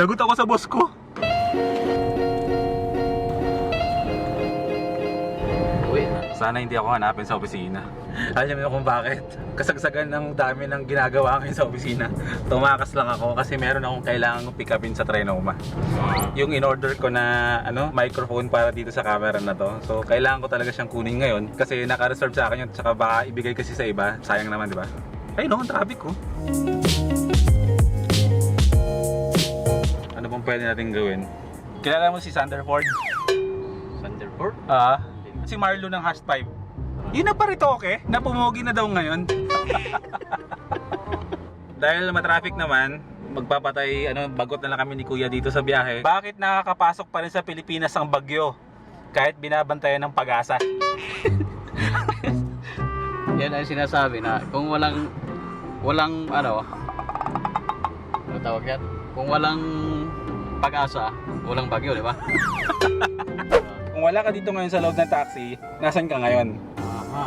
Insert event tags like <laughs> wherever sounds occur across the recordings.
Lagot ako sa boss ko. Uwi na. Sana hindi ako hanapin sa opisina. <laughs> Alam niyo kung bakit? Kasagsagan ng dami ng ginagawa ngayon sa opisina. Tumakas lang ako kasi meron akong kailangan pick upin sa Trinoma. Yung in-order ko na ano, microphone para dito sa camera na to. So, kailangan ko talaga siyang kunin ngayon kasi naka-reserve sa akin yun. Tsaka baka ibigay kasi sa iba. Sayang naman, di ba? Ayun no, ang traffic ko. Ano pwede natin gawin? Kilala mo si Sander Ford? Thunderbolt? Ah, si Marlo ng Hash 5. Yun na pa rito, okay? Napumogi na daw ngayon. <laughs> Dahil matraffic naman, magpapatay, ano, bagot na lang kami ni Kuya dito sa biyahe. Bakit nakakapasok pa rin sa Pilipinas ang bagyo? Kahit binabantayan ng pag-asa. <laughs> Yan ang sinasabi na kung walang walang ano ano tawag yan? Kung walang pag-asa, walang bagyo, di ba? <laughs> Kung wala ka dito ngayon sa loob ng taxi, nasan ka ngayon? Aha.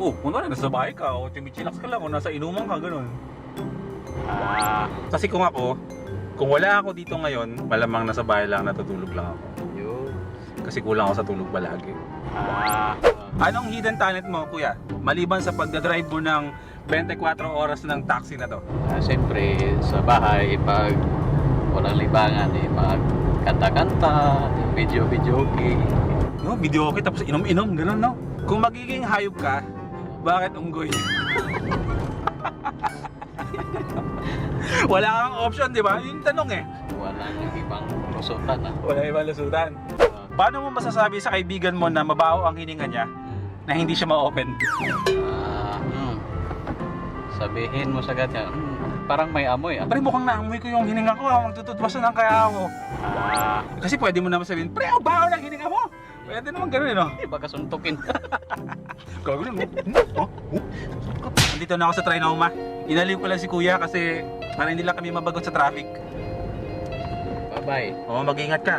Oh, kung na nasa bahay ka, o chimichilax ka lang, o nasa inuman ka, ganun. Ah, Kasi kung ako, kung wala ako dito ngayon, malamang nasa bahay lang, natutulog lang ako. yun. Kasi kulang ako sa tulog palagi. Ah, Anong hidden talent mo, kuya? Maliban sa pagdadrive mo ng 24 oras ng taxi na to. ah, siyempre sa bahay pag walang libangan eh pag kanta-kanta, video-video okay. No, video okay tapos inom-inom, gano'n no? Kung magiging hayop ka, bakit unggoy? <laughs> Wala kang option, di ba? Yung tanong eh. Walang ibang lusutan ah. Wala ibang lusutan. Paano mo masasabi sa kaibigan mo na mabaho ang hininga niya na hindi siya ma-open? ah, hmm. Sabihin mo sa kanya, hmm, parang may amoy ah. Pre, mukhang naamoy ko yung hininga ko. ah. Magtututwasan lang kaya ako. Ah, Kasi pwede mo naman sabihin, pre, ang baho ng hininga mo. Pwede naman ganun, eh, no? baka suntukin. <laughs> Gagawin mo. Oh, oh. Nandito na ako sa Trinoma. Inaliw ko lang si Kuya kasi para hindi lang kami mabagot sa traffic. Bye-bye. Oo, mag-ingat ka.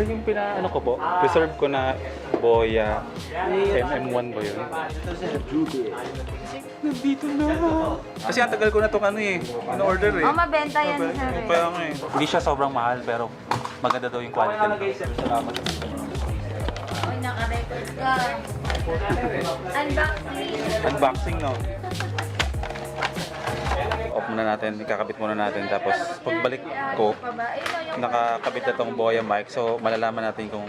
Sir, yung pina, ano ko po, reserve ko na boya MM1 ba yun? Nandito na. Kasi ang tagal ko na itong ano eh, in-order eh. Oh, mabenta yan, sir. eh. Kaya nga eh. Hindi siya sobrang mahal pero maganda daw yung quality nito. Salamat. Uy, naka-record ka. Unboxing. Unboxing no. Off muna natin, ikakabit muna natin tapos pagbalik ko, nakakabit na tong boya mic so malalaman natin kung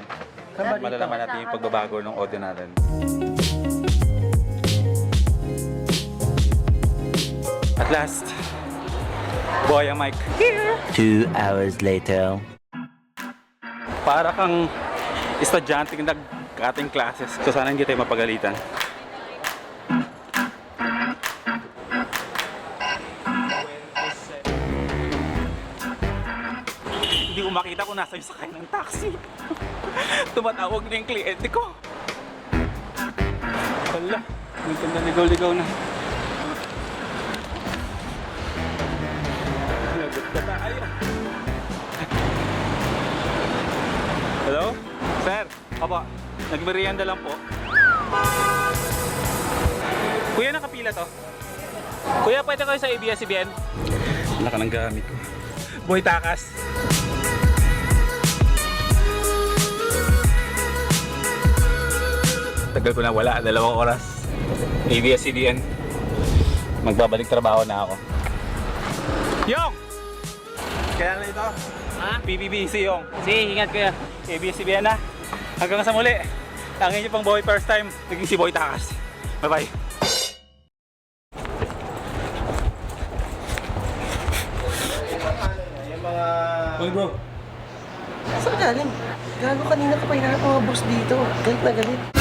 malalaman natin yung pagbabago ng audio natin. At last, boya mic. Two hours later. Para kang estudyante nag-cutting classes. So sana hindi tayo mapagalitan. Hindi ko makita kung nasa yung sakay ng taxi. <laughs> Tumatawag na yung kliyente ko. Wala. Nagtanda ligaw-ligaw na. Lagot ka tayo. Hello? Sir, opo. Nagmerienda lang po. Kuya, nakapila to. Kuya, pwede kayo sa ABS-CBN? Wala ka ng gamit ko. Boy Takas. Tagal ko na wala, dalawang oras. ABS-CBN. Magbabalik trabaho na ako. Yong! Kailan na ito? Ha? PBBC Yong. Sige, ingat kuya. ABS-CBN na. Hanggang sa muli. Ang inyo pang boy first time, naging si Boy Takas. Bye-bye. Boy bro, Saan galing? Gago kanina ka pa hinahanap mga boss dito. Galit na galit.